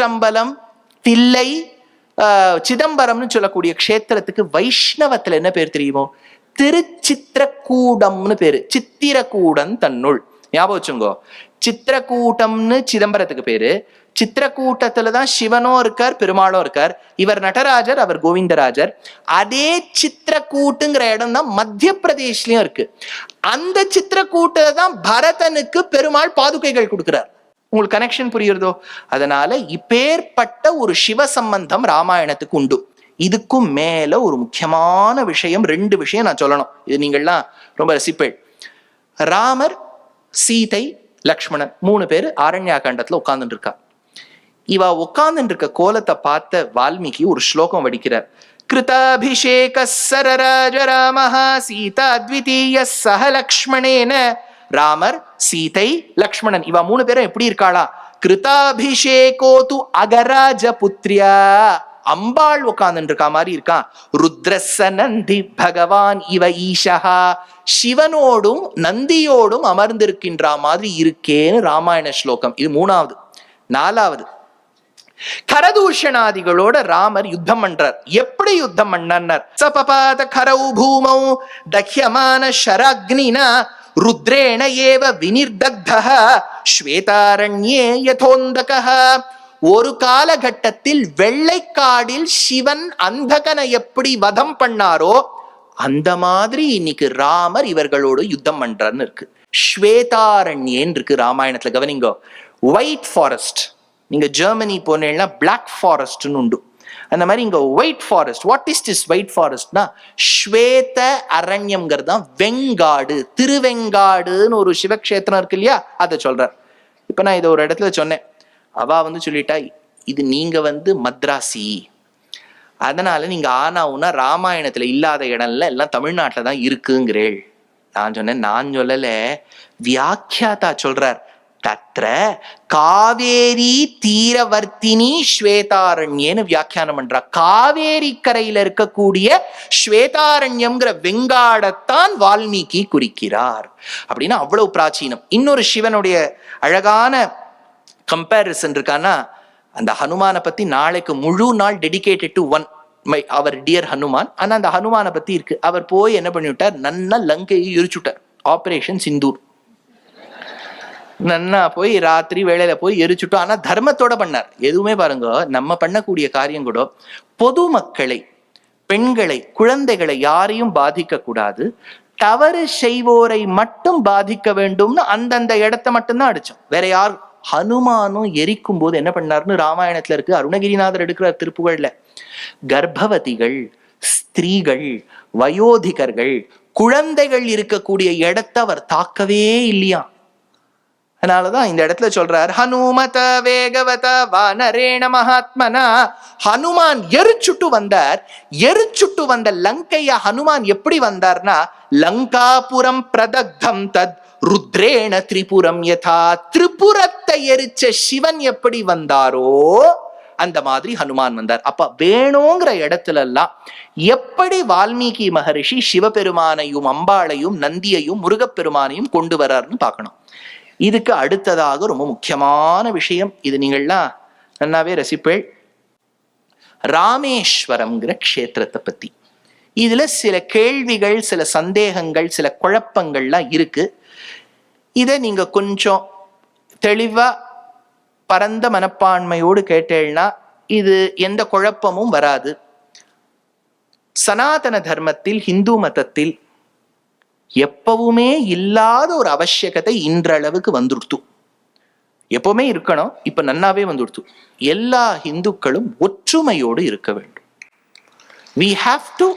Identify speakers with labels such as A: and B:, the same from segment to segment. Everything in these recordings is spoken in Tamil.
A: திருச்சம்பலம் தில்லை சிதம்பரம்னு சொல்லக்கூடிய க்ஷேத்திரத்துக்கு வைஷ்ணவத்துல என்ன பேர் தெரியுமோ? திருச்சித்திரக்கூடம்னு பேரு. சித்திரக்கூடன் தன்னுள். ஞாபகம் வச்சுங்கோ. சித்திரக்கூட்டம்னு சிதம்பரத்துக்கு பேரு. சித்திரக்கூட்டத்துல தான் சிவனும் இருக்கார் பெருமாளும் இருக்கார். இவர் நடராஜர் அவர் கோவிந்தராஜர். அதே சித்திரக்கூட்டுங்கிற இடம் தான் மத்திய பிரதேஷ்லயும் இருக்கு. அந்த சித்திரக்கூட்டை தான் பரதனுக்கு பெருமாள் பாதுகைகள் கொடுக்கிறார். உங்களுக்கு கனெக்ஷன் புரியுறதோ? அதனால இப்பேற்பட்ட ஒரு சிவ சம்பந்தம் ராமாயணத்துக்கு உண்டு. இதுக்கும் மேல ஒரு முக்கியமான விஷயம் ரெண்டு விஷயம் நான் சொல்லணும். இது நீங்கள்லாம் ரொம்ப ரசிப்பேள். ராமர் சீதை லக்ஷ்மணன் மூணு பேர் ஆரண்யா காண்டத்துல உட்கார்ந்துட்டு இருக்கா இவ உட்கார்ந்துட்டு இருக்க கோலத்தை பார்த்த வால்மீகி ஒரு ஸ்லோகம் வடிக்கிறார். கிருதாபிஷேக சரராஜ ராமஹா சீதா அத்விதீய சஹ லக்ஷ்மணேன. ராமர் சீதை லக்ஷ்மணன். இவ மூணு பேரும் எப்படி இருக்காளா? கிருதாபிஷேகோ து அகராஜ புத்ரியா அம்பாள் உட்கார்ந்து இருக்கா மாதிரி இருக்கான் ருத்ரச நந்தி பகவான் இவ ஈஷா சிவனோடும் நந்தியோடும் அமர்ந்திருக்கின்ற மாதிரி இருக்கேன்னு ராமாயண ஸ்லோகம். இது மூணாவது. நாலாவது. கரதூஷணாதிகளோட ராமர் யுத்தம் பண்றார். எப்படி யுத்தம் பண்ணார் சபபாத கரௌ பூமௌ தஹ்யமான ஷரக்னினா ருத்ரேண ஏவ வினிர்தக்தக ஸ்வேதாரண்யே யதோந்தக ஒரு காலகட்டத்தில் வெள்ளைக்காடில் சிவன் அந்தகனை எப்படி வதம் பண்ணாரோ அந்த மாதிரி இன்னைக்கு ராமர் இவர்களோடு யுத்தம் பண்றாருன்னு இருக்கு. ஸ்வேதாரண்யேன்னு இருக்கு ராமாயணத்துல. கவனிங்கோ ஒயிட் ஃபாரஸ்ட் நீங்க ஜெர்மனி போனீங்கன்னா பிளாக் ஃபாரஸ்ட்னு உண்டு. அந்த மாதிரி இங்க white forest what is this white ஃபாரஸ்ட்னா ஸ்வேத அரண்யம்ங்கிறது தான் வெங்காடு. திருவெங்காடுன்னு ஒரு சிவக்ஷேத்திரம் இருக்கு இல்லையா? அதை சொல்றார். இப்போ நான் இதை ஒரு இடத்துல சொன்னேன். அவா வந்து சொல்லிட்டா இது நீங்க வந்து மத்ராசி. அதனால நீங்க ஆனா ராமாயணத்தில் ராமாயணத்துல இல்லாத இடம்ல எல்லாம் தமிழ்நாட்டில் தான் இருக்குங்கிறேள். நான் சொன்னேன் நான் சொல்லல. வியாக்கியாதா சொல்றார். தத்ர காவேரி தீரவர்த்தினி ஸ்வேதாரண்யேன்னு வியாக்கியானம் பண்றா காவேரி கரையில இருக்கக்கூடிய ஸ்வேதாரண்யம்ங்கிற வெங்காடத்தான் வால்மீகி குறிக்கிறார் அப்படின்னா அவ்வளவு பிராச்சீனம் இன்னொரு சிவனுடைய அழகான கம்பேரிசன் இருக்கான்னா அந்த ஹனுமானை பத்தி நாளைக்கு முழு நாள் dedicated to one my our dear Hanuman ஆனா அந்த ஹனுமானை பத்தி இருக்கு. அவர் போய் என்ன பண்ணிவிட்டார்? நன்னா லங்கையை எரிச்சுட்டார். ஆபரேஷன் சிந்தூர் நன்னா போய் ராத்திரி வேலையில போய் எரிச்சுட்டோம். ஆனா தர்மத்தோட பண்ணார். எதுவுமே பாருங்க நம்ம பண்ணக்கூடிய காரியம் கூட பொதுமக்களை பெண்களை குழந்தைகளை யாரையும் பாதிக்க கூடாது. தவறு செய்வோரை மட்டும் பாதிக்க வேண்டும்னு அந்தந்த இடத்த மட்டும்தான் அடிச்சோம். வேற யார்? ஹனுமானும் எரிக்கும் போது என்ன பண்ணாருன்னு ராமாயணத்துல இருக்கு. அருணகிரிநாதர் எடுக்கிற திருப்புகழ்ல கர்ப்பவதிகள் ஸ்திரீகள் வயோதிகர்கள் குழந்தைகள் இருக்கக்கூடிய இடத்த அவர் தாக்கவே இல்லையா அதனாலதான் இந்த இடத்துல சொல்றார் ஹனுமத வேகவத வானரேண மகாத்மனா. ஹனுமான் எரிச்சுட்டு வந்தார். எரிச்சுட்டு வந்த லங்கைய ஹனுமான் எப்படி வந்தார்னா லங்காபுரம் பிரதக்தம் தத் ருத்ரேண திரிபுரம் யதா. திரிபுரத்தை எரிச்ச சிவன் எப்படி வந்தாரோ அந்த மாதிரி ஹனுமான் வந்தார். அப்ப வேணுங்கிற இடத்துல எல்லாம் எப்படி வால்மீகி மகரிஷி சிவபெருமானையும் அம்பாளையும் நந்தியையும் முருகப்பெருமானையும் கொண்டு வர்றாருன்னு பார்க்கணும். இதுக்கு அடுத்ததாக ரொம்ப முக்கியமான விஷயம். இது நீங்கள்லாம் நன்னாவே ரசிப்பேள். ராமேஸ்வரம்ங்கிற க்ஷேத்திரத்தை பத்தி. இதுல சில கேள்விகள் சில சந்தேகங்கள் சில குழப்பங்கள்லாம் இருக்கு. இதை நீங்க கொஞ்சம் தெளிவா பரந்த மனப்பான்மையோடு கேட்டேன்னா இது எந்த குழப்பமும் வராது. சனாதன தர்மத்தில் ஹிந்து மதத்தில் எப்பவுமே இல்லாத ஒரு அவசியகத்தை இன்றளவுக்கு வந்துடுத்து எப்பவுமே இருக்கணும் இப்ப நன்னாவே வந்துடுத்து எல்லா இந்துக்களும் ஒற்றுமையோடு இருக்க வேண்டும் we have to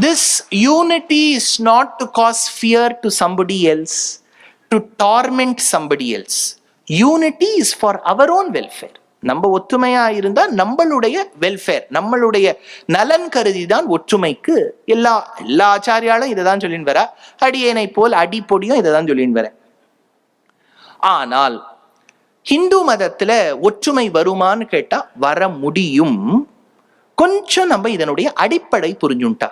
A: this unity is not to cause fear to somebody else to torment somebody else unity is for our own welfare நம்ம ஒற்றுமையா இருந்தா நம்மளுடைய வெல்ஃபேர் நம்மளுடைய நலன் கருதி தான் ஒற்றுமைக்கு எல்லா எல்லா ஆச்சாரியாலும் இதை தான் சொல்லின்னு வரா. அடியேனை போல் அடிப்பொடியும் இதை தான் சொல்லின்னு வரேன் ஆனால் ஹிந்து மதத்துல ஒற்றுமை வருமான்னு கேட்டா வர முடியும். கொஞ்சம் நம்ம இதனுடைய அடிப்படை புரிஞ்சுட்டா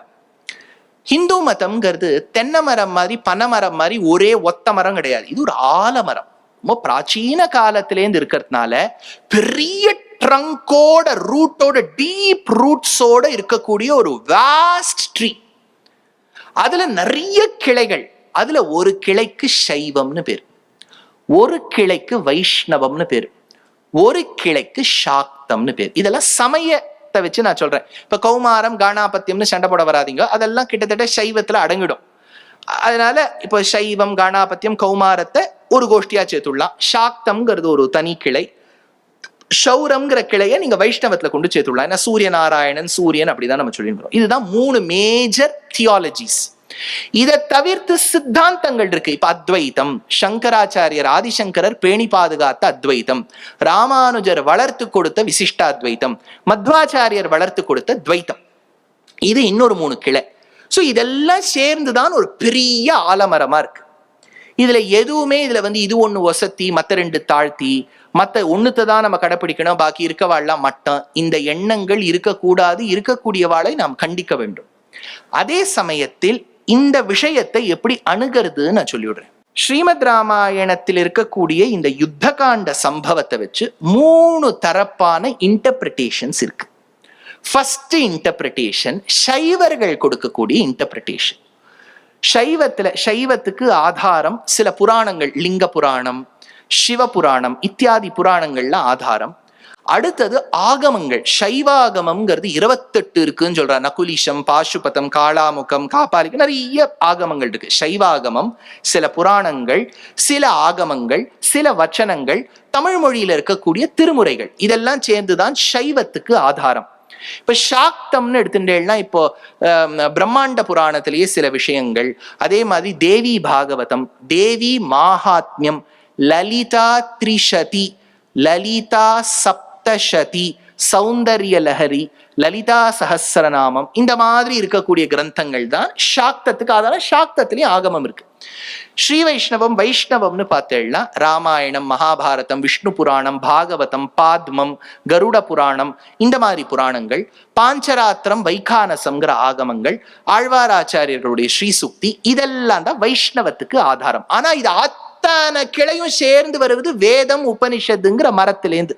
A: ஹிந்து மதம்ங்கிறது தென்னை மரம் மாதிரி பனை மரம் மாதிரி ஒரே ஒத்த மரம் கிடையாது. இது ஒரு ஆலமரம் ரொம்ப பிராச்சீன காலத்திலேருந்து இருக்கிறதுனால பெரிய ட்ரங்கோட ரூட்டோட டீப் ரூட்ஸோட இருக்கக்கூடிய ஒரு வாஸ்ட் ட்ரீ அதுல நிறைய கிளைகள். அதுல ஒரு கிளைக்கு சைவம்னு பேர். ஒரு கிளைக்கு வைஷ்ணவம்னு பேர். ஒரு கிளைக்கு சாக்தம்னு பேர். இதெல்லாம் சமயத்தை வச்சு நான் சொல்றேன். இப்ப கௌமாரம் காணாபத்தியம்னு சண்டை போட வராதீங்க. அதெல்லாம் கிட்டத்தட்ட சைவத்துல அடங்கிடும். அதனால இப்போ சைவம் காணாபத்தியம் கௌமாரத்தை ஒரு கோஷ்டியா சேர்த்துடலாம். சாக்தம்ங்கிறது ஒரு தனி கிளை. ஷௌரம்ங்கிற கிளையை நீங்க வைஷ்ணவத்துல கொண்டு சேர்த்துடலாம். ஏன்னா சூரிய நாராயணன் சூரியன் அப்படிதான் நம்ம சொல்லியிருக்கிறோம். இதுதான் மூணு மேஜர் தியாலஜிஸ் இதை தவிர்த்து சித்தாந்தங்கள் இருக்கு. இப்ப அத்வைதம் சங்கராச்சாரியர் ஆதிசங்கரர் பேணி பாதுகாத்த அத்வைதம் ராமானுஜர் வளர்த்து கொடுத்த விசிஷ்டாத்வைதம் மத்வாச்சாரியர் வளர்த்து கொடுத்த துவைத்தம். இது இன்னொரு மூணு கிளை. ஸோ இதெல்லாம் சேர்ந்துதான் ஒரு பெரிய ஆலமரமா இருக்கு. இதுல எதுவுமே இதுல வந்து இது ஒண்ணு ஒசத்தி மத்த ரெண்டு தாழ்த்தி மத்த ஒண்ணுத்தை தான் நம்ம கடைப்பிடிக்கணும் பாக்கி இருக்கவாள்லாம் மட்டம். இந்த எண்ணங்கள் இருக்கக்கூடாது இருக்கக்கூடிய வாழை நாம் கண்டிக்க வேண்டும். அதே சமயத்தில் இந்த விஷயத்தை எப்படி அணுகிறதுன்னு நான் சொல்லிவிடுறேன். ஸ்ரீமத் ராமாயணத்தில் இருக்கக்கூடிய இந்த யுத்த காண்ட சம்பவத்தை வச்சு மூணு தரப்பான இன்டர்பிரிட்டேஷன்ஸ் இருக்கு. ஃபர்ஸ்ட் இன்டர்பிரிட்டேஷன் சைவர்கள் கொடுக்கக்கூடிய இன்டர்பிரிட்டேஷன் சைவத்துல சைவத்துக்கு ஆதாரம் சில புராணங்கள் லிங்க புராணம் சிவ புராணம் இத்தியாதி புராணங்கள்ல ஆதாரம். அடுத்தது ஆகமங்கள் சைவாகமம்ங்கிறது இருபத்தெட்டு இருக்குன்னு சொல்றா நகுலிஷம் பாசுபதம் காளாமுகம் காப்பாலிக்கு நிறைய ஆகமங்கள் இருக்கு. சைவாகமம் சில புராணங்கள் சில ஆகமங்கள் சில வச்சனங்கள் தமிழ் மொழியில இருக்கக்கூடிய திருமுறைகள். இதெல்லாம் சேர்ந்துதான் சைவத்துக்கு ஆதாரம். இப்ப சாக்தம்னு எடுத்துட்டேன்னா இப்போ பிரம்மாண்ட புராணத்திலேயே சில விஷயங்கள். அதே மாதிரி தேவி பாகவதம் தேவி மாஹாத்மியம் லலிதா த்ரிஷதி லலிதா சப்தசதி சௌந்தர்ய லஹரி லலிதா சஹசிரநாமம் இந்த மாதிரி இருக்கக்கூடிய கிரந்தங்கள் தான் சாக்தத்துக்கு ஆதாரம் சாக்தத்திலையும் ஆகமம் இருக்கு. ஸ்ரீ வைஷ்ணவம் வைஷ்ணவம்னு பார்த்தேன்னா ராமாயணம் மகாபாரதம் விஷ்ணு புராணம் பாகவதம் பாத்மம் கருட புராணம் இந்த மாதிரி புராணங்கள் பாஞ்சராத்திரம் வைகானசம்ங்கிற ஆகமங்கள் ஆழ்வாராச்சாரியர்களுடைய ஸ்ரீசுக்தி இதெல்லாம் தான் வைஷ்ணவத்துக்கு ஆதாரம். ஆனா இது அத்தனை கிளையும் சேர்ந்து வருவது வேதம் உபனிஷத்துங்கிற மரத்திலேந்து.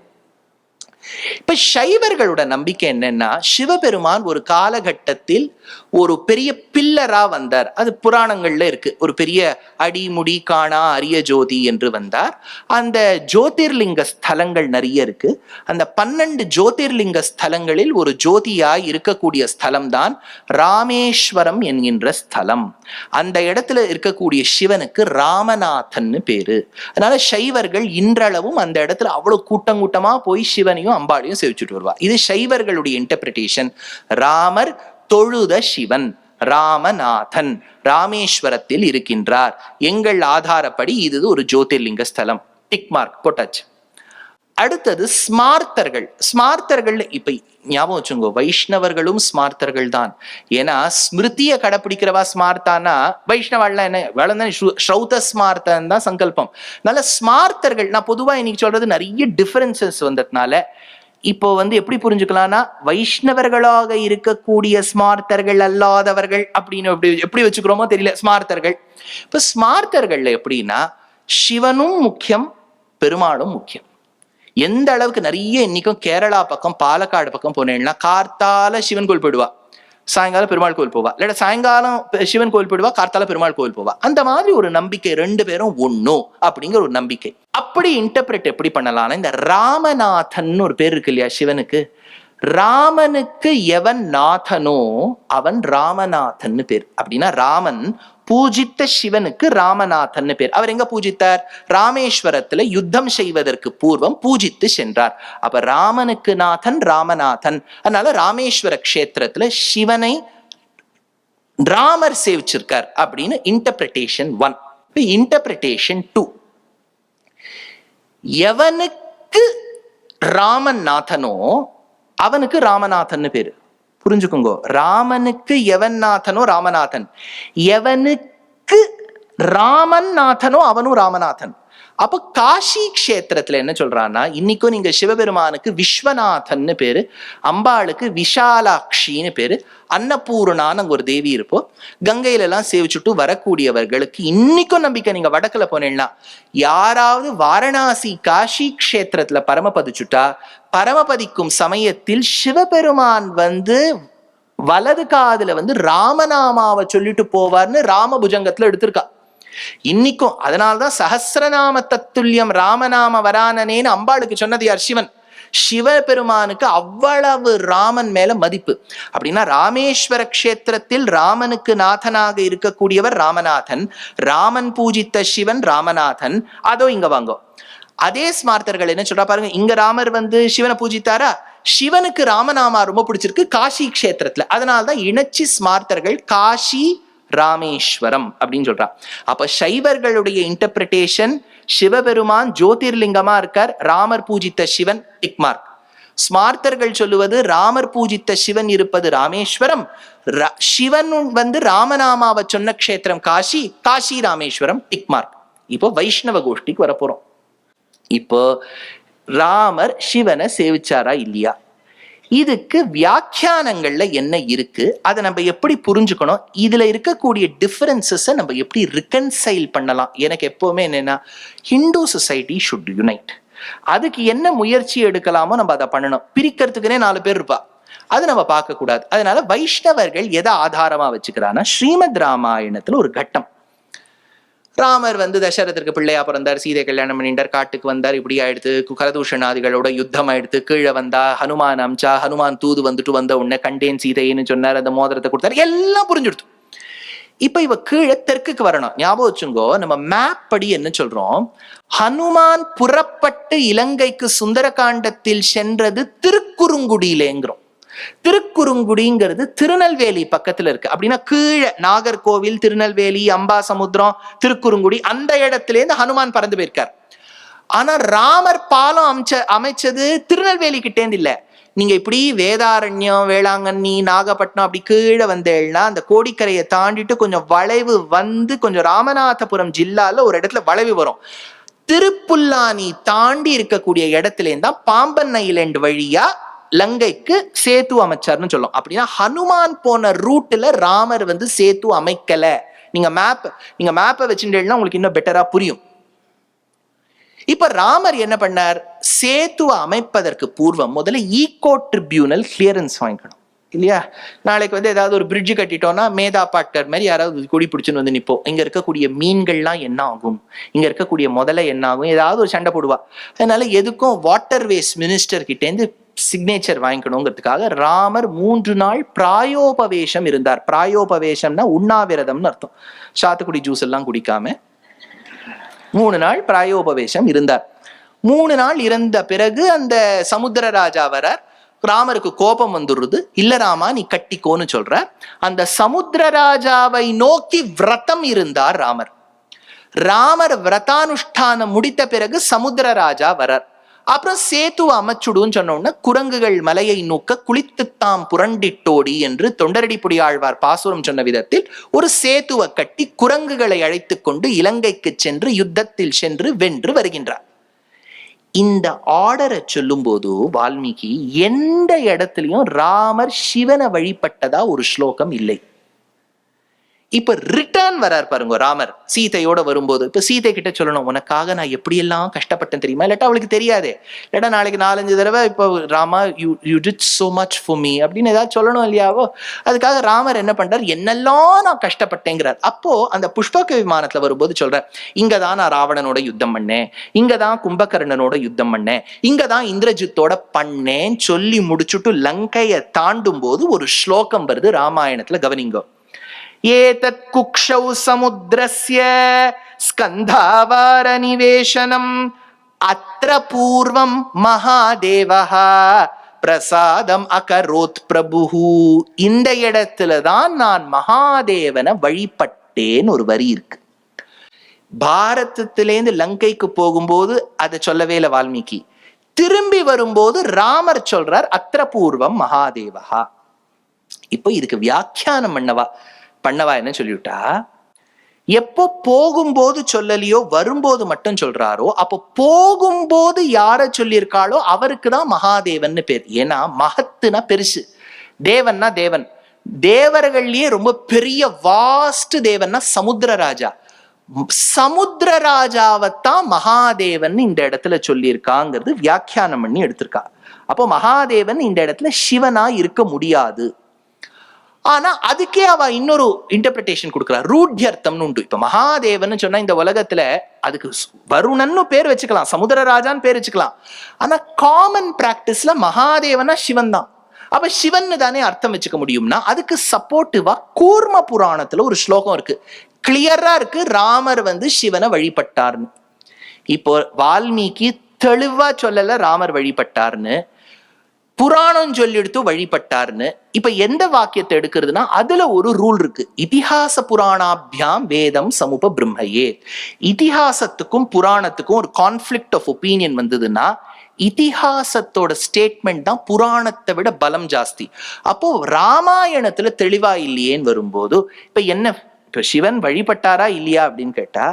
A: இப்ப சைவர்களோட நம்பிக்கை என்னன்னா சிவபெருமான் ஒரு காலகட்டத்தில் ஒரு பெரிய பில்லரா வந்தார். அது புராணங்கள்ல இருக்கு. ஒரு பெரிய அடிமுடி காணா அரிய ஜோதி என்று வந்தார். அந்த ஜோதிர்லிங்க ஸ்தலங்கள் நிறைய இருக்கு. அந்த பன்னெண்டு ஜோதிர்லிங்க ஸ்தலங்களில் ஒரு ஜோதியாய் இருக்கக்கூடிய ஸ்தலம் தான் ராமேஸ்வரம் என்கின்ற ஸ்தலம். அந்த இடத்துல இருக்கக்கூடிய சிவனுக்கு ராமநாதன்னு பேரு. அதனால சைவர்கள் இன்றளவும் அந்த இடத்துல அவ்வளவு கூட்டம் கூட்டமா போய் சிவனையும் அம்பாளையும் சேவிச்சுட்டு வருவா. இது சைவர்களுடைய இன்டர்பிரிட்டேஷன் ராமர் தொழுத சிவன் ராமநாதன் ராமேஸ்வரத்தில் இருக்கின்றார். எங்கள் ஆதாரப்படி இது ஒரு ஜோதிர்லிங்க ஸ்தலம். டிக் மார்க் போட்டாச்சு. அடுத்தது ஸ்மார்த்தர்கள். ஸ்மார்த்தர்கள் இப்ப ஞாபகம் வச்சுங்க வைஷ்ணவர்களும் ஸ்மார்த்தர்கள் தான். ஏன்னா ஸ்மிருதியை கடைப்பிடிக்கிறவா ஸ்மார்த்தானா வைஷ்ணவாள்லாம் என்ன வேலை ஸ்ரௌத ஸ்மார்த்தன் தான் சங்கல்பம். நல்ல ஸ்மார்த்தர்கள் நான் பொதுவா இன்னைக்கு சொல்றது நிறைய டிஃபரன்சஸ் வந்ததுனால இப்போ வந்து எப்படி புரிஞ்சுக்கலாம்னா வைஷ்ணவர்களாக இருக்கக்கூடிய ஸ்மார்த்தர்கள் அல்லாதவர்கள் அப்படின்னு எப்படி எப்படி வச்சுக்கிறோமோ தெரியல ஸ்மார்த்தர்கள். இப்ப ஸ்மார்த்தர்கள்ல எப்படின்னா சிவனும் முக்கியம் பெருமாளும் முக்கியம். எந்த அளவுக்கு நிறைய இன்னைக்கும் கேரளா பக்கம் பாலக்காடு பக்கம் போனேன்னா கார்த்தால சிவன் கோயில் போயிடுவா. சாயங்காலம் பெருமாள் கோயில் போவா. இல்லாட்ட சாயங்காலம் சிவன் கோயில் போயிடுவா கார்த்தால பெருமாள் கோயில் போவா. அந்த மாதிரி ஒரு நம்பிக்கை ரெண்டு பேரும் ஒண்ணும் அப்படிங்கிற ஒரு நம்பிக்கை. அப்படி இன்டர்பிரேட் எப்படி பண்ணலாம்னா இந்த ராமநாதன் ஒரு பேர் இருக்கு இல்லையா சிவனுக்கு? ராமனுக்கு எவன் நாதனோ அவன் ராமநாதன் பேர். அப்படின்னா ராமன் பூஜித்த சிவனுக்கு ராமநாதன்னு பேர். அவர் எங்க பூஜித்தார்? ராமேஸ்வரத்துல யுத்தம் செய்வதற்கு பூர்வம் பூஜித்து சென்றார். அப்ப ராமனுக்கு நாதன் ராமநாதன். அதனால ராமேஸ்வர கஷேத்திரத்துல சிவனை ராமர் சேவிச்சிருக்கார் அப்படின்னு இன்டர்பிரிட்டேஷன் ஒன் இன்டர்பிரிட்டேஷன் டூ எவனுக்கு ராமன் நாதனோ அவனுக்கு ராமநாதன்னு பேரு. புரிஞ்சுக்கோங்க. ராமனுக்கு எவன் நாதனோ ராமநாதன். எவனுக்கு ராமன் நாதனும் அவனும் ராமநாதன். அப்போ காஷி கஷேத்திரத்துல என்ன சொல்றான்னா இன்னைக்கும் நீங்க சிவபெருமானுக்கு விஸ்வநாதன்னு பேரு அம்பாளுக்கு விஷாலாட்சின்னு பேரு அன்னபூர்ணான்னு அங்க ஒரு தேவி இருப்போம் கங்கையில எல்லாம் சேவிச்சுட்டு வரக்கூடியவர்களுக்கு இன்னைக்கும் நம்பிக்கை. நீங்க வடக்குல போனீங்கன்னா யாராவது வாரணாசி காஷி கஷேத்திரத்துல பரமபதிச்சுட்டா பரமபதிக்கும் சமயத்தில் சிவபெருமான் வந்து வலது காதுல வந்து ராமநாமாவை சொல்லிட்டு போவார்னு ராமபுஜங்கத்துல எடுத்திருக்கா. இன்னைக்கும் அதனால்தான் சஹசிரநாம தத்துல்யம் ராமநாம வரானனேன்னு அம்பாளுக்கு சொன்னது யார் சிவன்? சிவபெருமானுக்கு அவ்வளவு ராமன் மேல மதிப்பு. அப்படின்னா ராமேஸ்வர கஷேத்திரத்தில் ராமனுக்கு நாதனாக இருக்கக்கூடியவர் ராமநாதன் ராமன் பூஜித்த சிவன் ராமநாதன். அதோ இங்க வாங்கோ. அதே ஸ்மார்த்தர்கள் என்ன சொல்றா பாருங்க இங்க ராமர் வந்து சிவனை பூஜித்தாரா? சிவனுக்கு ராமநாமா ரொம்ப பிடிச்சிருக்கு காஷி கஷேத்திரத்துல. அதனால்தான் இணைச்சி ஸ்மார்த்தர்கள் காஷி ராமேஸ்வரம் அப்படின்னு சொல்றான் அப்ப சைவர்களுடைய இன்டர்பிரிட்டேஷன் சிவபெருமான் ஜோதிர்லிங்கமா இருக்கார் ராமர் பூஜித்த சிவன் டிக்மார்க் ஸ்மார்த்தர்கள் சொல்லுவது ராமர் பூஜித்த சிவன் இருப்பது ராமேஸ்வரம். சிவன் வந்து ராமநாமாவை சொன்ன க்ஷேத்திரம் காஷி காஷி ராமேஸ்வரம் டிக்மார்க் இப்போ வைஷ்ணவ கோஷ்டிக்கு வரப்போறோம். இப்போ ராமர் சிவனை சேவிச்சாரா இல்லையா? இதுக்கு வியாக்கியானங்கள்ல என்ன இருக்கு? அதை நம்ம எப்படி புரிஞ்சுக்கணும்? இதுல இருக்கக்கூடிய டிஃபரன்சஸை நம்ம எப்படி ரிகன்சைல் பண்ணலாம்? எனக்கு எப்பவுமே என்னன்னா ஹிந்து சொசைட்டி ஷுட் யுனைட் அதுக்கு என்ன முயற்சி எடுக்கலாமோ நம்ம அதை பண்ணணும். பிரிக்கிறதுக்குனே நாலு பேர் இருப்பா. அது நம்ம பார்க்க கூடாது அதனால வைஷ்ணவர்கள் எதை ஆதாரமா வச்சுக்கிறான்னா ஸ்ரீமத் ராமாயணத்துல ஒரு கட்டம். ராமர் வந்து தசரதற்கு பிள்ளையா பிறந்தார். சீதை கல்யாணம் பண்ணிட்டார். காட்டுக்கு வந்தார். இப்படி ஆயிடுத்து கரதூஷணாதிகளோட யுத்தம் ஆயிடுத்து கீழே வந்தா ஹனுமான் அம்சா ஹனுமான் தூது வந்துட்டு வந்த உடனே கண்டேன் சீதைன்னு சொன்னார். அந்த மோதிரத்தை கொடுத்தாரு. எல்லாம் புரிஞ்சுடுத்து. இப்ப இவ கீழே தெற்குக்கு வரணும். ஞாபகம் வச்சுங்கோ நம்ம மேப் படி என்ன சொல்றோம்? ஹனுமான் புறப்பட்டு இலங்கைக்கு சுந்தரகாண்டத்தில் சென்றது திருக்குறுங்குடியிலேங்கிறோம். திருக்குறுங்குடிங்கிறது திருநெல்வேலி பக்கத்துல இருக்கு. அப்படின்னா கீழே நாகர்கோவில் திருநெல்வேலி அம்பாசமுத்திரம் திருக்குறுங்குடி அந்த இடத்துல இருந்து ஹனுமான் பறந்து போயிருக்கார். ஆனா ராமர் பாலம் அமைச்ச அமைச்சது திருநெல்வேலி கிட்டேந்து இல்ல. நீங்க இப்படி வேதாரண்யம் வேளாங்கண்ணி நாகப்பட்டினம் அப்படி கீழே வந்தேன்னா அந்த கோடிக்கரையை தாண்டிட்டு கொஞ்சம் வளைவு வந்து கொஞ்சம் ராமநாதபுரம் ஜில்லால ஒரு இடத்துல வளைவு வரும். திருப்புல்லானி தாண்டி இருக்கக்கூடிய இடத்துல தான் பாம்பன் ஐலண்ட் வழியா லங்கைக்கு சேத்து அமைச்சார்னு சொல்லும். அப்படின்னா ஹனுமான் போன ரூட்ல ராமர் வந்து சேத்து அமைக்கல. நீங்க மேப் நீங்க மேப்பை வச்சுட்டேன்னா உங்களுக்கு இன்னும் பெட்டரா புரியும். இப்ப ராமர் என்ன பண்ணார்? சேத்துவை அமைப்பதற்கு பூர்வம் முதல்ல ஈகோ ட்ரிபியூனல் கிளியரன்ஸ் வாங்கிக்கணும். இல்லையா? நாளைக்கு வந்து ஏதாவது ஒரு பிரிட்ஜ் கட்டிட்டோம்னா மேதா பாட்டர் மாதிரி யாராவது கொடி பிடிச்சுன்னு வந்து நிப்போம். இங்க இருக்கக்கூடிய மீன்கள்லாம் என்ன ஆகும்? இங்க இருக்கக்கூடிய முதல்ல என்ன ஆகும்? ஏதாவது ஒரு சண்டை போடுவா. அதனால எதுக்கும் வாட்டர்வேஸ் மினிஸ்டர் கிட்டேருந்து சிக்னேச்சர் வாங்கிக்கணுங்கிறதுக்காக ராமர் மூன்று நாள் பிராயோபவேஷம் இருந்தார். பிராயோபவேஷம்னா உண்ணாவிரதம்னு அர்த்தம். சாத்துக்குடி ஜூஸ் எல்லாம் குடிக்காம மூணு நாள் பிராயோபவேஷம் இருந்தார். மூணு நாள் இருந்த பிறகு அந்த சமுத்திர ராஜா வரார். ராமருக்கு கோபம் வந்துடுறது. இல்ல ராமா நீ கட்டிக்கோன்னு சொல்ற அந்த சமுத்திர ராஜாவை நோக்கி விரதம் இருந்தார் ராமர். ராமர் விரதானுஷ்டானம் முடித்த பிறகு சமுத்திர ராஜா வரார். அப்புறம் சேத்து அமைச்சுடுன்னு சொன்னோம்னா குரங்குகள் மலையை நோக்க குளித்துத்தாம் புரண்டிட்டோடி என்று தொண்டரடி புடியாழ்வார் பாசுரம் சொன்ன விதத்தில் ஒரு சேத்துவை கட்டி குரங்குகளை அழைத்து கொண்டு இலங்கைக்கு சென்று யுத்தத்தில் சென்று வென்று வருகின்றார். இந்த ஆர்டரை சொல்லும்போது வால்மீகி எந்த இடத்துலயும் ராமர் சிவனை வழிபட்டதா ஒரு ஸ்லோகம் இல்லை. இப்ப ரிட்டர்ன் வரார் பாருங்க ராமர். சீதையோட வரும்போது. இப்ப சீதை கிட்ட சொல்லணும் உனக்காக நான் எப்படியெல்லாம் கஷ்டப்பட்டேன் தெரியுமா? இல்லாட்டா அவளுக்கு தெரியாது. இல்லாட்டா நாளைக்கு நாலஞ்சு தடவை இப்போ Rama you you did so much for me அப்படின்னு ஏதாவது சொல்லணும் இல்லையாவோ? அதுக்காக ராமர் என்ன பண்றார்? என்னெல்லாம் நான் கஷ்டப்பட்டேங்கிறார். அப்போ அந்த புஷ்பக விமானத்துல வரும்போது சொல்றார் இங்க தான் நான் ராவணனோட யுத்தம் பண்ணேன். இங்க தான் கும்பகர்ணனோட யுத்தம் பண்ணேன். இங்க தான் இந்திரஜித்தோட பண்ணேன் சொல்லி முடிச்சுட்டு லங்கையை தாண்டும் போது ஒரு ஸ்லோகம் வருது ராமாயணத்துல கவனிங்கோ. ஏதத் குக்ஷௌ சமுத்திரஸ்ய ஸ்கந்தாவார நிவேசனம் அத்திர பூர்வம் மகாதேவஹ பிரசாதம் அகரோத் பிரபு இந்த இடத்துல தான் நான் மகாதேவனை வழிபட்டேன் ஒரு வரி இருக்கு। பாரதத்திலேருந்து லங்கைக்கு போகும்போது அதை சொல்லவே இல்லை வால்மீகி। திரும்பி வரும்போது ராமர் சொல்றார் அத்திரபூர்வம் மகாதேவஹா இப்போ இதுக்கு வியாக்கியானம் பண்ணவா? பண்ணவா என்ன சொல்லிவிட்டா? எப்போ போகும்போது சொல்லலையோ வரும்போது மட்டும் சொல்றாரோ அப்போ போகும்போது யார சொல்லியிருக்காளோ அவருக்கு தான் மகாதேவன்னு பேர். ஏன்னா மகத்துனா பெருசு. தேவன்னா தேவன். தேவர்கள்லயே ரொம்ப பெரிய வாஸ்ட் தேவன்னா சமுத்திரராஜா. சமுத்திரராஜாவைத்தான் மகாதேவன் இந்த இடத்துல சொல்லியிருக்காங்கிறது வியாக்கியானம் பண்ணி எடுத்திருக்கா. அப்போ மகாதேவன் இந்த இடத்துல சிவனா இருக்க முடியாது. ஆனா அதுக்கே அவ இன்னொரு இன்டர்பிரிட்டேஷன் கொடுக்குறா. ரூட்யர்த்தம்னு உண்டு. இப்ப மகாதேவன் சொன்னா இந்த உலகத்துல அதுக்கு வருணன்னு பேர் வச்சுக்கலாம். சமுத்திரராஜான்னு பேர் வச்சுக்கலாம். ஆனா காமன் பிராக்டிஸ்ல மகாதேவனா சிவன் தான். அப்ப சிவன் தானே அர்த்தம் வச்சுக்க முடியும்னா அதுக்கு சப்போர்ட்டிவா கூர்ம புராணத்துல ஒரு ஸ்லோகம் இருக்கு. கிளியரா இருக்கு ராமர் வந்து சிவனை வழிபட்டார்னு. இப்போ வால்மீகி தெளிவா சொல்லல ராமர் வழிபட்டார்னு. புராணம் சொல்லிடுத்து வழிபட்டார்னு இப்ப எந்த வாக்கியத்தை எடுக்கிறதுனா அதுல ஒரு ரூல் இருக்கு. இதிகாச புராணாபியாம் வேதம் சமூப பிரம்மையே. இதிகாசத்துக்கும் புராணத்துக்கும் ஒரு கான்ஃபிளிக்ட் ஆஃப் ஒப்பீனியன் வந்ததுன்னா இதிகாசத்தோட ஸ்டேட்மெண்ட் தான் புராணத்தை விட பலம் ஜாஸ்தி. அப்போ ராமாயணத்துல தெளிவா இல்லையேன்னு வரும்போது இப்ப என்ன இப்ப சிவன் வழிபட்டாரா இல்லையா அப்படின்னு கேட்டா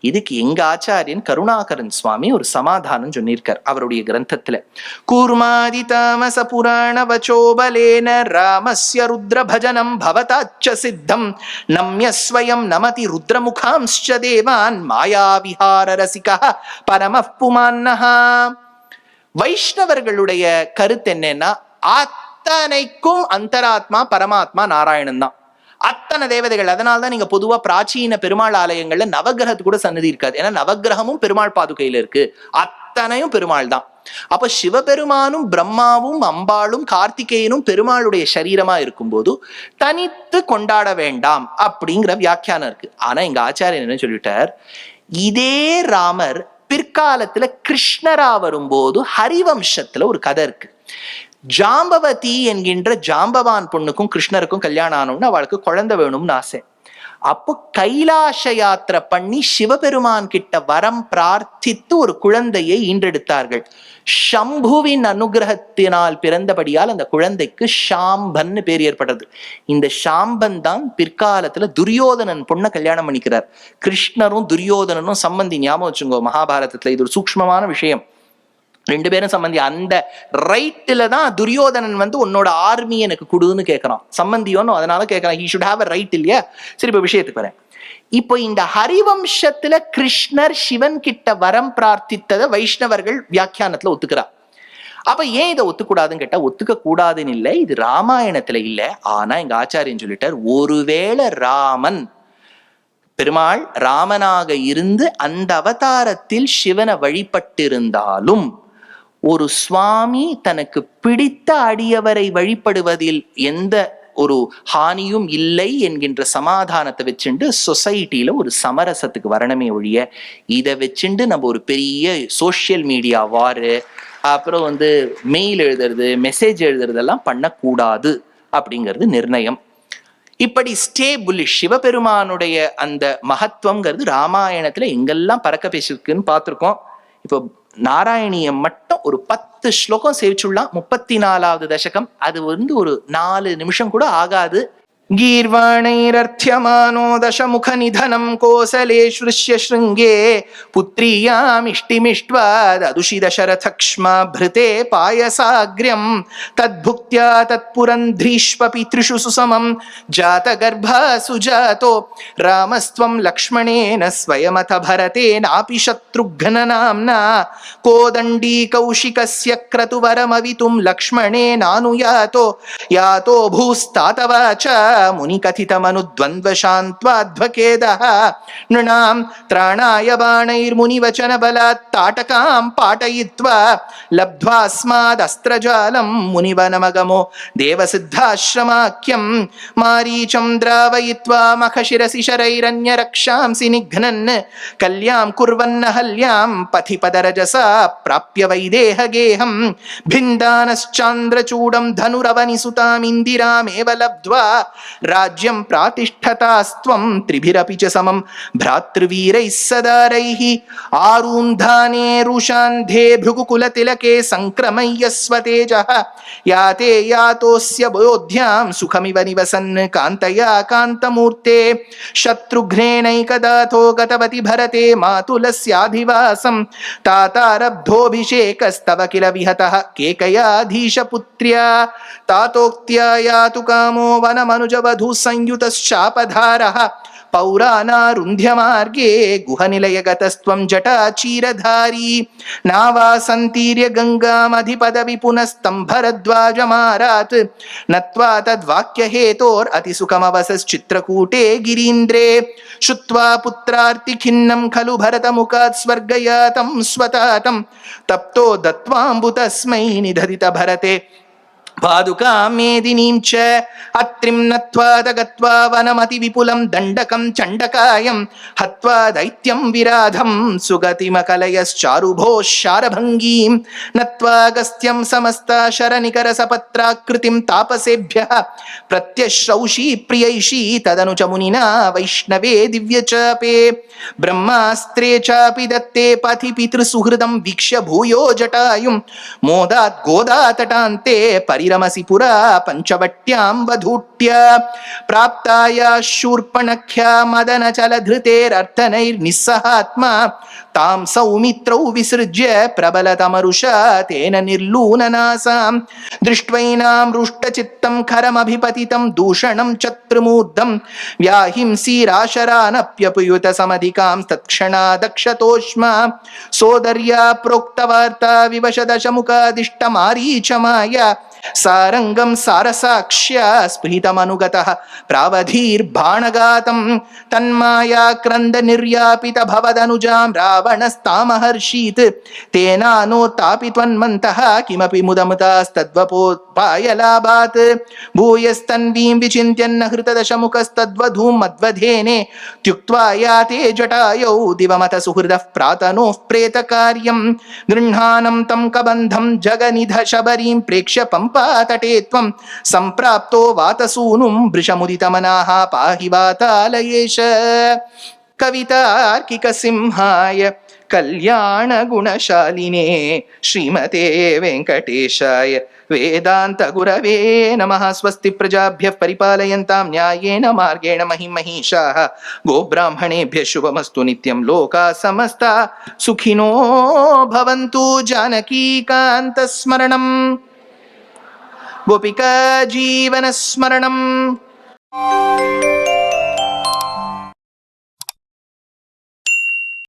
A: இதுக்கு எங்க ஆச்சாரியன் கருணாகரன் சுவாமி ஒரு சமாதானம் சொல்லியிருக்கார் அவருடைய கிரந்தத்துல. கூர்மாதி தாமச புராண வச்சோபலேன ராமஸ்ய ருத்ர பஜனம் பவதாச்ச சித்தம். நம்யஸ்வயம் நமதி ருத்ரமுகாம்ச்ச தேவான் மாயாவிஹார ரசிகா பரம புமான்னஹா. வைஷ்ணவர்களுடைய கருத்து என்னன்னா அத்தனைக்கும் அந்தராத்மா பரமாத்மா நாராயணன் தான் அத்தனை தேவதைகள். அதனால தான் நீங்க பொதுவா பிராச்சீன பெருமாள் ஆலயங்கள்ல நவகிரகத்து கூட சன்னதி இருக்காது. ஏன்னா நவக்கிரகமும் பெருமாள் பாதுகையில இருக்கு. அத்தனையும் பெருமாள் தான். அப்ப சிவபெருமானும் பிரம்மாவும் அம்பாளும் கார்த்திகேயனும் பெருமாளுடைய சரீரமா இருக்கும்போது தனித்து கொண்டாட வேண்டாம் அப்படிங்கிற வியாக்கியானம் இருக்கு. ஆனா எங்க ஆச்சாரியன் என்ன சொல்லிட்டார் இதே ராமர் பிற்காலத்துல கிருஷ்ணரா வரும்போது ஹரிவம்சத்துல ஒரு கதை இருக்கு. ஜாம்பவதி என்கின்ற ஜாம்பவான் பொண்ணுக்கும் கிருஷ்ணருக்கும் கல்யாணம் ஆனோம்னு அவளுக்கு குழந்தை வேணும்னு ஆசை. அப்போ கைலாச யாத்திரை பண்ணி சிவபெருமான் கிட்ட வரம் பிரார்த்தித்து ஒரு குழந்தையை ஈன்றெடுத்தார்கள். சம்புவின் அனுகிரகத்தினால் பிறந்தபடியால் அந்த குழந்தைக்கு ஷாம்பன்னு பேர் ஏற்படுறது இந்த ஷாம்பன் தான் பிற்காலத்துல துரியோதனன் பொண்ணை கல்யாணம் பண்ணிக்கிறார். கிருஷ்ணரும் துரியோதனனும் சம்பந்தி ஞாபகம் வச்சுங்கோ மகாபாரதத்துல இது ஒரு சூக்ஷ்மமான விஷயம். ரெண்டு பேரும் சம்பந்தி. அந்த ரைட்டில் தான் துரியோதனன் வந்து உன்னோட ஆர்மி எனக்கு கொடுன்னு கேட்குறான் சம்பந்தியோன்னு அதனால கேட்குறான் he should have a right இல்லையா? சரி இப்போ விஷயத்துக்கு வரேன். இப்போ இந்த ஹரிவம்சத்துல கிருஷ்ணர் சிவன் கிட்ட வரம் பிரார்த்தித்ததை வைஷ்ணவர்கள் வியாக்கியானத்துல ஒத்துக்கிறா. அப்ப ஏன் இதை ஒத்துக்கூடாதுன்னு கேட்டா ஒத்துக்க கூடாதுன்னு இல்லை இது ராமாயணத்துல இல்லை. ஆனா எங்க ஆச்சாரியன் சொல்லிட்டார் ஒருவேளை ராமன் பெருமாள் ராமனாக இருந்து அந்த அவதாரத்தில் சிவனை வழிபட்டிருந்தாலும் ஒரு சுவாமி தனக்கு பிடித்த அடியவரை வழிபடுவதில் எந்த ஒரு ஹானியும் இல்லை என்கின்ற சமாதானத்தை வச்சுண்டு சொசைட்டியில ஒரு சமரசத்துக்கு வரணுமே ஒழிய இதை வச்சுண்டு நம்ம ஒரு பெரிய சோஷியல் மீடியா வாரு அப்புறம் வந்து மெயில் எழுதுறது மெசேஜ் எழுதுறதெல்லாம் பண்ணக்கூடாது அப்படிங்கிறது நிர்ணயம். இப்படி ஸ்டே புல்லிஷ். சிவபெருமானுடைய அந்த மகத்துவங்கிறது ராமாயணத்துல எங்கெல்லாம் பறக்க பேசிருக்குன்னு பார்த்துருக்கோம். இப்போ நாராயணியம் மட்டும் ஒரு பத்து ஸ்லோகம் சேவிச்சுடலாம் முப்பத்தி நாலாவது தசகம். அது வந்து ஒரு நாலு நிமிஷம் கூட ஆகாது. गीर्वाणैरर्थ्यमानो दशमुखनिधनं कोसले श्रुष्य शृङ्गे पुत्र्यामिष्टिमिष्ट्वा ददुषि दशरथक्ष्मा भृते पायसाग्र्यं तद्भुक्त्या तत्पुरन्ध्रीष्वपि त्रिषु सुसमं जातगर्भा सुजातो रामस्त्वं लक्ष्मणेन स्वयमथ भरतेनापि शत्रुघ्ननाम्ना कोदण्डी कौशिकस्य क्रतुवरमवितुं लक्ष्मणेनानुयातो यातो भूस्तातवा మునికథితమనుద్వంద్వశాంత్వాధ్వకేద నృణాం త్రాణాయ బాణైర్మునివచన బలాత్తాటకాం పాటయిత్వా లబ్ధ్వాస్మాదస్త్రజాలం మునివనమగమో దేవసిద్ధాశ్రమాఖ్యం మారీచం ద్రావయిత్వా మఖశిరసి శరైరన్యరక్షాంసి నిఘ్నన్ కల్యాం కుర్వన్న హల్యాం పథిపదరజసా ప్రాప్య వైదేహగేహం భిందానశ్చాంద్రచూడం ధనురవనిసుతామిందిరామేవ లబ్ధ్వా राज्यं प्रातिष्ठतास्त्वं त्रिभिरपि च समं। भ्रातृवीरैः सदारैः आरुन्धाने रुषान्धे भृगुकुलतिलके सङ्क्रमय्यस्व तेजः। याते यातोऽस्य बोध्यां सुखमिव निवसन् कान्तया कान्तमूर्ते। शत्रुघ्नेनैकदाथो गतवति भरते मातुलस्याधिवासं। तातारब्धोऽभिषेकस्तव किल विहतः केकयाधीशपुत्र्या। तातोक्त्या यातु कामो वनमनुजवधूः రుద్రవధూ సంయుతాపధార పౌరానారుంధ్యమార్గే గుహనిలయగతస్త్వం జటాచీరధారీ నావాసంతీర్య గంగామధిపదవి పునస్తంభరద్వాజమారాత్ నత్వా తద్వాక్యహేతోరతిసుఖమవసశ్చిత్రకూటే గిరీంద్రే శుత్వా పుత్రార్తిఖిన్నం ఖలు భరతముఖాత్ స్వర్గయాతం స్వతాతం తప్తో దత్వాంబుతస్మై నిధదిత భరతే పాదుకామేదినీం చ అత్రిం నత్వాదగత్వా వనమతి విపులం దండకం చండకాయం హత్వా దైత్యం విరాధం సుగతిమకలయశ్చారుభో శారభంగీం నత్వాగస్త్యం సమస్త శరనికర సపత్రాకృతిం తాపసేభ్య ప్రత్యశ్రౌషీ ప్రియైషీ తదను చ మునినా వైష్ణవే దివ్యచాపే బ్రహ్మాస్త్రే చాపి దత్తే పథి పితృసుహృదం వీక్ష భూయో జటాయుం మోదాత్ గోదాతటాంతే పరి परिरमसि पुरा पञ्चवट्यां वधूट्या प्राप्ताया शूर्पणख्या मदनचलधृतेरर्थनैर्निस्सहात्मा तां सौमित्रौ विसृज्य प्रबलतमरुषा तेन निर्लूननासां दृष्ट्वैनां रुष्टचित्तं खरमभिपतितं दूषणं चत्रुमूर्धं व्याहिंसीराशरानप्यपुयुतसमधिकां तत्क्षणा दक्षतोष्मा सोदर्या प्रोक्तवार्ता विवशदशमुखादिष्टमारीचमाया सारङ्गं सारसाक्ष्या स्पृहितमनुगतः प्रावधीर्बाणगातं तन्माया क्रन्दनिर्यापित भवदनुजां रावणस्तामहर्षीत् तेनानोत्तापि त्वन्मन्तः किमपि मुदमुतास्तद्वपोपायलाभात् भूयस्तन्वीं विचिन्त्यन्न हृतदशमुखस्तद्वधूं मद्वधेने त्युक्त्वा याते जटायौ दिवमथ सुहृदः प्रातनोः प्रेतकार्यं गृह्णानं तं कबन्धं जगनिध పాతటే సంప్రాప్తో వాతసూనుం భృషముదితమనాహ పాహి వాతాలయేష కవితార్కిక సింహాయ కళ్యాణ గుణశాలినే శ్రీమతే వెంకటేశాయ. వేదాంత గురవే నమ. స్వస్తి ప్రజాభ్య పరిపాలయంతా న్యాయేన మార్గేణ మహిమహీషా గోబ్రాహ్మణేభ్య శుభమస్తు నిత్యం లోకా సమస్త. సుఖినో భవంతు జానకీకాంతస్మరణం गोपिका जीवनस्मरणम्